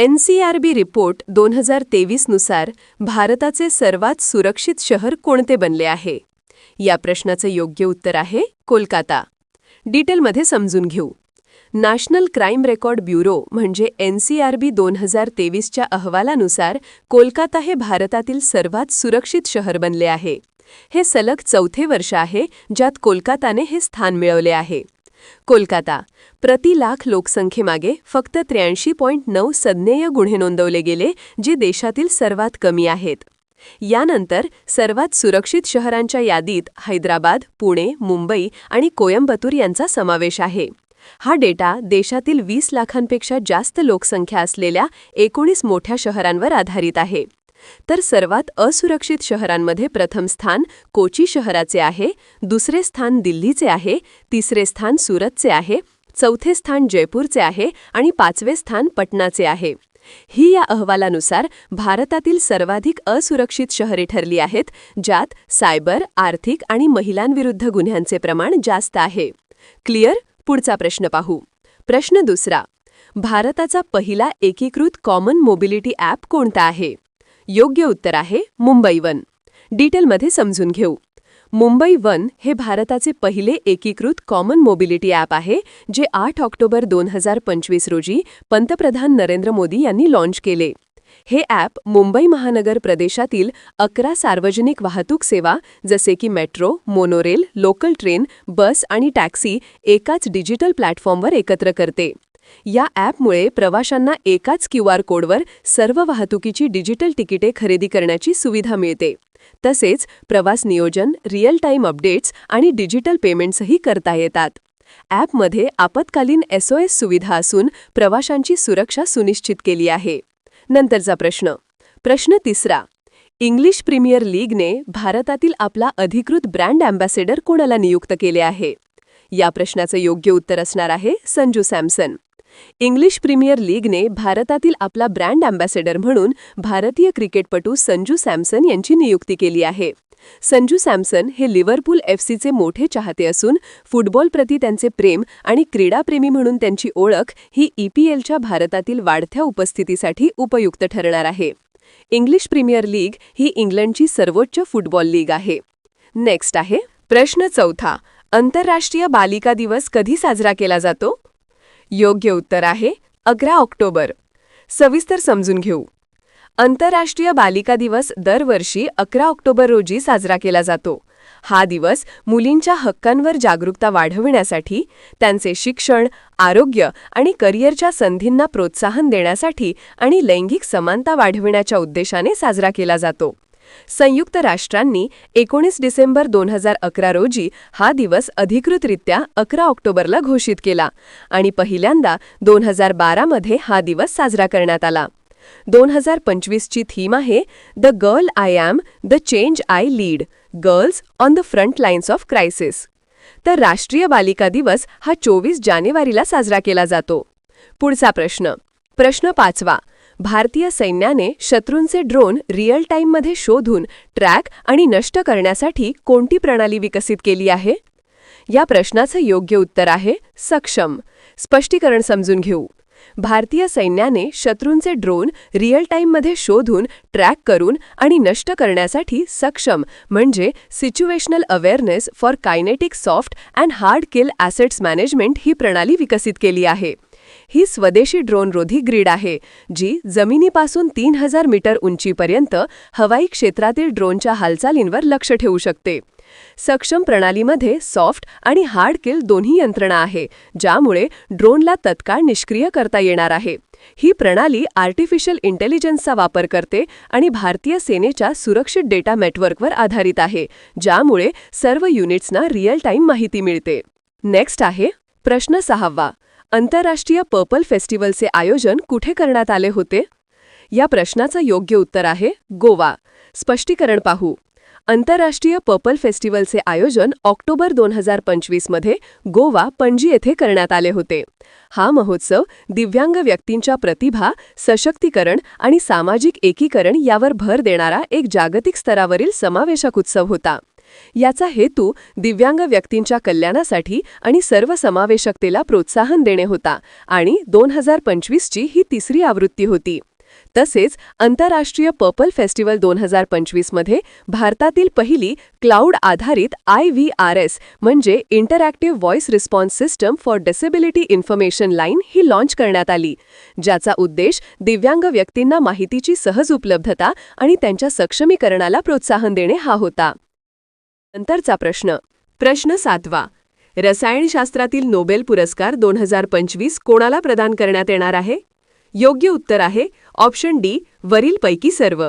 N C R B report दोन हजार तेवीसनुसार भारताचे सर्वात सुरक्षित शहर कोणते बनले आहे? या प्रश्नाचं योग्य उत्तर आहे कोलकाता. डिटेलमध्ये समजून घेऊ. नॅशनल क्राईम रेकॉर्ड ब्युरो म्हणजे एन सी आर बी दोन हजार तेवीसच्या अहवालानुसार कोलकाता हे भारतातील सर्वात सुरक्षित शहर बनले आहे. हे सलग चौथे वर्ष आहे ज्यात कोलकाताने हे स्थान मिळवले आहे. कोलकाता. प्रति लाख लोकसंख्येमागे फक्त त्र्याऐंशी पॉईंट नऊ सज्ञेय गुन्हे नोंदवले गेले जे देशातील सर्वात कमी आहेत. यानंतर सर्वात सुरक्षित शहरांच्या यादीत हैदराबाद पुणे मुंबई आणि कोयंबतूर यांचा समावेश आहे. हा डेटा देशातील वीस लाखांपेक्षा जास्त लोकसंख्या असलेल्या एकोणीस मोठ्या शहरांवर आधारित आहे. तर सर्वात असुरक्षित शहरांमध्ये प्रथम स्थान कोची शहराचे आहे दुसरे स्थान दिल्लीचे आहे तिसरे स्थान सुरतचे आहे चौथे स्थान जयपूरचे आहे आणि पाचवे स्थान पटनाचे आहे. ही या अहवालानुसार भारतातील सर्वाधिक असुरक्षित शहरे ठरली आहेत ज्यात सायबर आर्थिक आणि महिलांविरुद्ध गुन्ह्यांचे प्रमाण जास्त आहे. क्लिअर? पुढचा प्रश्न पाहू. प्रश्न दुसरा. भारताचा पहिला एकीकृत कॉमन मोबिलिटी ॲप कोणता आहे? योग्य उत्तर आहे मुंबई वन. डिटेलमध्ये समजून घेऊ. मुंबई वन हे भारताचे पहिले एकीकृत कॉमन मोबिलिटी ॲप आहे जे आठ ऑक्टोबर दोन हजार पंचवीस रोजी पंतप्रधान नरेंद्र मोदी यांनी लाँच केले. हे ॲप मुंबई महानगर प्रदेशातील अकरा सार्वजनिक वाहतूक सेवा जसे की metro monorail local train bus आणि टॅक्सी एकाच डिजिटल प्लॅटफॉर्मवर एकत्र करते. या ॲपमुळे प्रवाशांना एकाच क्यू आर कोडवर सर्व वाहतुकीची डिजिटल तिकिटे खरेदी करण्याची सुविधा मिळते. तसेच प्रवास नियोजन रिअल टाईम अपडेट्स आणि डिजिटल पेमेंट्सही करता येतात. ॲपमध्ये आपत्कालीन एसओएस सुविधा असून प्रवाशांची सुरक्षा सुनिश्चित केली आहे. नंतरचा प्रश्न. प्रश्न तिसरा. इंग्लिश प्रीमियर लीगने भारतातील आपला अधिकृत ब्रँड अँबॅसेडर कोणाला नियुक्त केले आहे? या प्रश्नाचं योग्य उत्तर असणार आहे संजू सॅमसन. इंग्लिश प्रीमियर लीगने भारतातील आपला ब्रँड अँबॅसेडर म्हणून भारतीय क्रिकेटपटू संजू सॅमसन यांची नियुक्ती केली आहे. संजू सॅमसन हे लिव्हरपूल एफ सीचे मोठे चाहते असून फुटबॉलप्रती त्यांचे प्रेम आणि क्रीडाप्रेमी म्हणून त्यांची ओळख ही ईपीएलच्या भारतातील वाढत्या उपस्थितीसाठी उपयुक्त ठरणार आहे. इंग्लिश प्रीमियर लीग ही इंग्लंडची सर्वोच्च फुटबॉल लीग आहे. नेक्स्ट आहे प्रश्न चौथा. आंतरराष्ट्रीय बालिका दिवस कधी साजरा केला जातो? योग्य उत्तर आहे अकरा ऑक्टोबर. सविस्तर समजून घेऊ. आंतरराष्ट्रीय बालिका दिवस दरवर्षी अकरा ऑक्टोबर रोजी साजरा केला जातो. हा दिवस मुलींच्या हक्कांवर जागरूकता वाढविण्यासाठी त्यांचे शिक्षण आरोग्य आणि करिअरच्या संधींना प्रोत्साहन देण्यासाठी आणि लैंगिक समानता वाढविण्याच्या उद्देशाने साजरा केला जातो. संयुक्त राष्ट्रांनी एकोणीस डिसेंबर दोन हजार अकरा रोजी हा दिवस अधिकृतरित्या अकरा ऑक्टोबरला घोषित केला आणि पहिल्यांदा दोन हजार बारामध्ये हा दिवस साजरा करण्यात आला. दोन हजार पंचवीसची थीम आहे the girl I am the change I lead girls on the front lines of crisis. तर राष्ट्रीय बालिका दिवस हा चोवीस जानेवारीला साजरा केला जातो. पुढचा प्रश्न. प्रश्न पाचवा. भारतीय सैन्याने शत्रूंचे ड्रोन रिअल टाईममध्ये शोधून ट्रॅक आणि नष्ट करण्यासाठी कोणती प्रणाली विकसित केली आहे? या प्रश्नाचं योग्य उत्तर आहे सक्षम. स्पष्टीकरण समजून घेऊ. भारतीय सैन्याने शत्रूंचे ड्रोन रिअल टाईममध्ये शोधून ट्रॅक करून आणि नष्ट करण्यासाठी सक्षम म्हणजे situational awareness for kinetic soft and hard kill assets management ही प्रणाली विकसित केली आहे. ही स्वदेशी ड्रोनरोधी ग्रीड आहे जी जमिनीपासून तीन हजार मीटर उंचीपर्यंत हवाई क्षेत्रातील ड्रोनच्या हालचालींवर लक्ष ठेवू शकते. सक्षम प्रणालीमध्ये सॉफ्ट आणि हार्ड किल दोन्ही यंत्रणा आहे ज्यामुळे ड्रोनला तत्काळ निष्क्रिय करता येणार आहे. ही प्रणाली आर्टिफिशियल इंटेलिजन्सचा वापर करते आणि भारतीय सेनेच्या सुरक्षित डेटा नेटवर्कवर आधारित आहे ज्यामुळे सर्व युनिट्सना रिअल टाईम माहिती मिळते. नेक्स्ट आहे प्रश्न सहावा. आंतरराष्ट्रीय पर्पल फेस्टिवलचे आयोजन कुठे करण्यात आले होते? या प्रश्नाचं योग्य उत्तर आहे गोवा. स्पष्टीकरण पाहू. आंतरराष्ट्रीय पर्पल फेस्टिवलचे आयोजन ऑक्टोबर दोन हजार पंचवीसमध्ये गोवा पणजी येथे करण्यात आले होते. हा महोत्सव दिव्यांग व्यक्तींच्या प्रतिभा सशक्तीकरण आणि सामाजिक एकीकरण यावर भर देणारा एक जागतिक स्तरावरील समावेशक उत्सव होता. याचा हेतू दिव्यांग व्यक्तींच्या कल्याणासाठी आणि सर्वसमावेशकतेला प्रोत्साहन देणे होता आणि दोन हजार पंचवीसची ही तिसरी आवृत्ती होती. तसेच आंतरराष्ट्रीय पर्पल फेस्टिवल दोन हजार पंचवीसमध्ये भारतातील पहिली क्लाउड आधारित आय व्ही आर एस म्हणजे interactive voice response system for disability information line he launch करण्यात आली ज्याचा उद्देश दिव्यांग व्यक्तींना माहितीची सहज उपलब्धता आणि त्यांच्या सक्षमीकरणाला प्रोत्साहन देणे हा होता. नंतरचा प्रश्न. प्रश्न सातवा. रसायनशास्त्रातील नोबेल पुरस्कार दोन हजार पंचवीस कोणाला प्रदान करण्यात येणार आहे? योग्य उत्तर आहे ऑप्शन डी वरीलपैकी सर्व.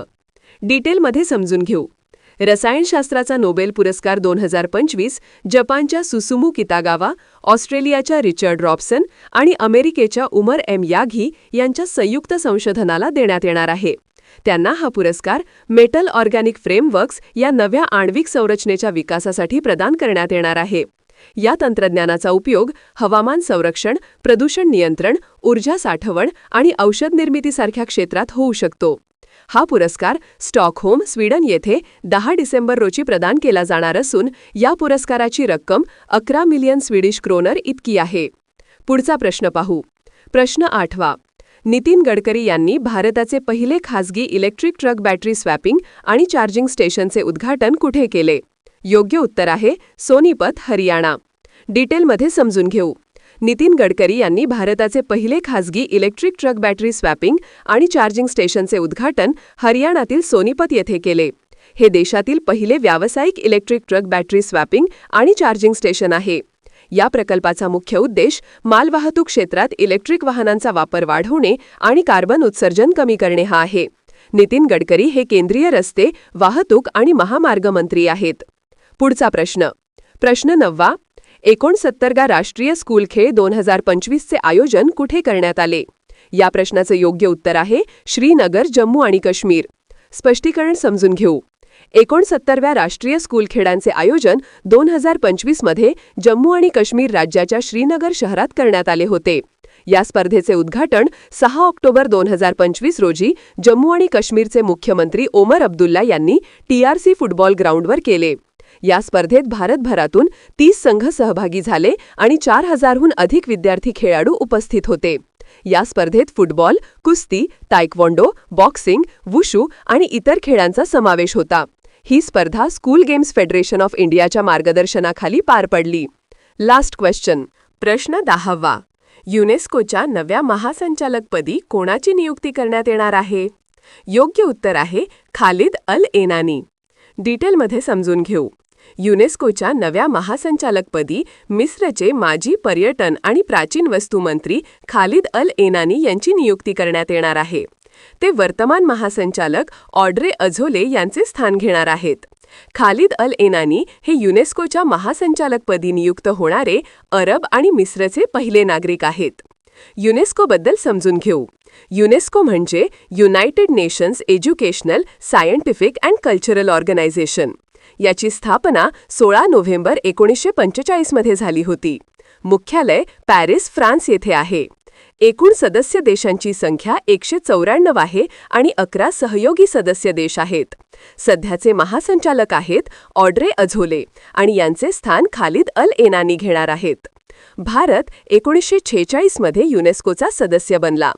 डिटेलमध्ये समजून घेऊ. रसायनशास्त्राचा नोबेल पुरस्कार दोन हजार पंचवीस जपानच्या सुसुमू कितागावा ऑस्ट्रेलियाच्या रिचर्ड रॉबसन आणि अमेरिकेच्या उमर एम याघी यांच्या संयुक्त संशोधनाला देण्यात येणार आहे. त्यांना हा पुरस्कार मेटल ऑर्गॅनिक फ्रेमवर्क्स या नव्या आण्विक संरचनेच्या विकासासाठी प्रदान करण्यात येणार आहे. या तंत्रज्ञानाचा उपयोग हवामान संरक्षण प्रदूषण नियंत्रण ऊर्जा साठवण आणि औषध निर्मितीसारख्या क्षेत्रात होऊ शकतो. हा पुरस्कार स्टॉकहोम स्वीडन येथे दहा डिसेंबर रोजी प्रदान केला जाणार असून या पुरस्काराची रक्कम अकरा मिलियन स्वीडिश क्रोनर इतकी आहे. पुढचा प्रश्न पाहू. प्रश्न आठवा. नितीन गडकरी यांनी भारताचे पहिले खासगी इलेक्ट्रिक ट्रक बॅटरी स्वॅपिंग आणि चार्जिंग स्टेशनचे उद्घाटन कुठे केले? योग्य उत्तर आहे सोनीपत हरियाणा. डिटेलमध्ये समजून घेऊ. नितीन गडकरी यांनी भारताचे पहिले खासगी इलेक्ट्रिक ट्रक बॅटरी स्वॅपिंग आणि चार्जिंग स्टेशनचे उद्घाटन हरियाणातील सोनीपत येथे केले. हे देशातील पहिले व्यावसायिक इलेक्ट्रिक ट्रक बॅटरी स्वॅपिंग आणि चार्जिंग स्टेशन आहे. या प्रकल्पाचा मुख्य उद्देश मालवाहतूक क्षेत्रात इलेक्ट्रिक वाहनांचा वापर वाढवणे आणि कार्बन उत्सर्जन कमी करणे हा आहे. नितीन गडकरी हे केंद्रीय रस्ते वाहतूक आणि महामार्ग मंत्री आहेत. पुढचा प्रश्न. प्रश्न नववा. एकोणसत्तरगा राष्ट्रीय स्कूल खेळ दोन हजार पंचवीसचे आयोजन कुठे करण्यात आले? या प्रश्नाचं योग्य उत्तर आहे श्रीनगर जम्मू आणि काश्मीर. स्पष्टीकरण समजून घेऊ. एकोणसत्तरव्या राष्ट्रीय स्कूल खेळांचे आयोजन दोन हजार पंचवीसमध्ये जम्मू आणि काश्मीर राज्याच्या श्रीनगर शहरात करण्यात आले होते. या स्पर्धेचे उद्घाटन सहा ऑक्टोबर दोन हजार पंचवीस रोजी जम्मू आणि काश्मीरचे मुख्यमंत्री ओमर अब्दुल्ला यांनी टीआरसी फुटबॉल ग्राउंडवर केले. या स्पर्धेत भारतभरातून तीस संघ सहभागी झाले आणि चार हजारहून अधिक विद्यार्थी खेळाडू उपस्थित होते. या स्पर्धेत फुटबॉल कुस्ती तायक्वॉन्डो बॉक्सिंग वुशू आणि इतर खेळांचा समावेश होता. ही स्पर्धा स्कूल गेम्स फेडरेशन ऑफ इंडियाच्या मार्गदर्शनाखाली पार पडली. Last question. प्रश्न दहावा. युनेस्कोच्या नव्या महासंचालकपदी कोणाची नियुक्ती करण्यात येणार आहे? योग्य उत्तर आहे खालिद अल एनानी. डिटेलमध्ये समजून घेऊ. युनेस्कोच्या नव्या महासंचालकपदी मिस्रचे माजी पर्यटन आणि प्राचीन वस्तू मंत्री खालिद अल एनानी यांची नियुक्ती करण्यात येणार आहे. ते वर्तमान महासंचालक ऑड्रे अझोले यांचे स्थान घेणार आहेत. खालिद अल एनानी हे युनेस्कोच्या महासंचालकपदी नियुक्त होणारे अरब आणि मिस्रचे पहिले नागरिक आहेत. युनेस्कोबद्दल समजून घेऊ. युनेस्को म्हणजे United nations educational scientific and cultural organisation. याची स्थापना सोळा नोव्हेंबर एकोणीसशे पंचेचाळीसमध्ये झाली होती. मुख्यालय पॅरिस फ्रान्स येथे आहे. एकूण सदस्य देशांची संख्या एकशे चौऱ्याण्णव आहे आणि अकरा सहयोगी सदस्य देश आहेत. सध्याचे महासंचालक आहेत ऑड्रे अझोले आणि यांचे स्थान खालिद अल एनानी घेणार आहेत. भारत एकोणीसशे छेचाळीसमध्ये युनेस्कोचा सदस्य बनला.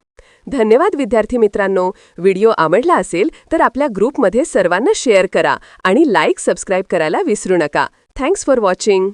धन्यवाद विद्यार्थी मित्रांनो. व्हिडिओ आवडला असेल तर आपल्या ग्रुपमध्ये सर्वांना शेअर करा आणि लाईक सबस्क्राईब करायला विसरू नका. Thanks for watching.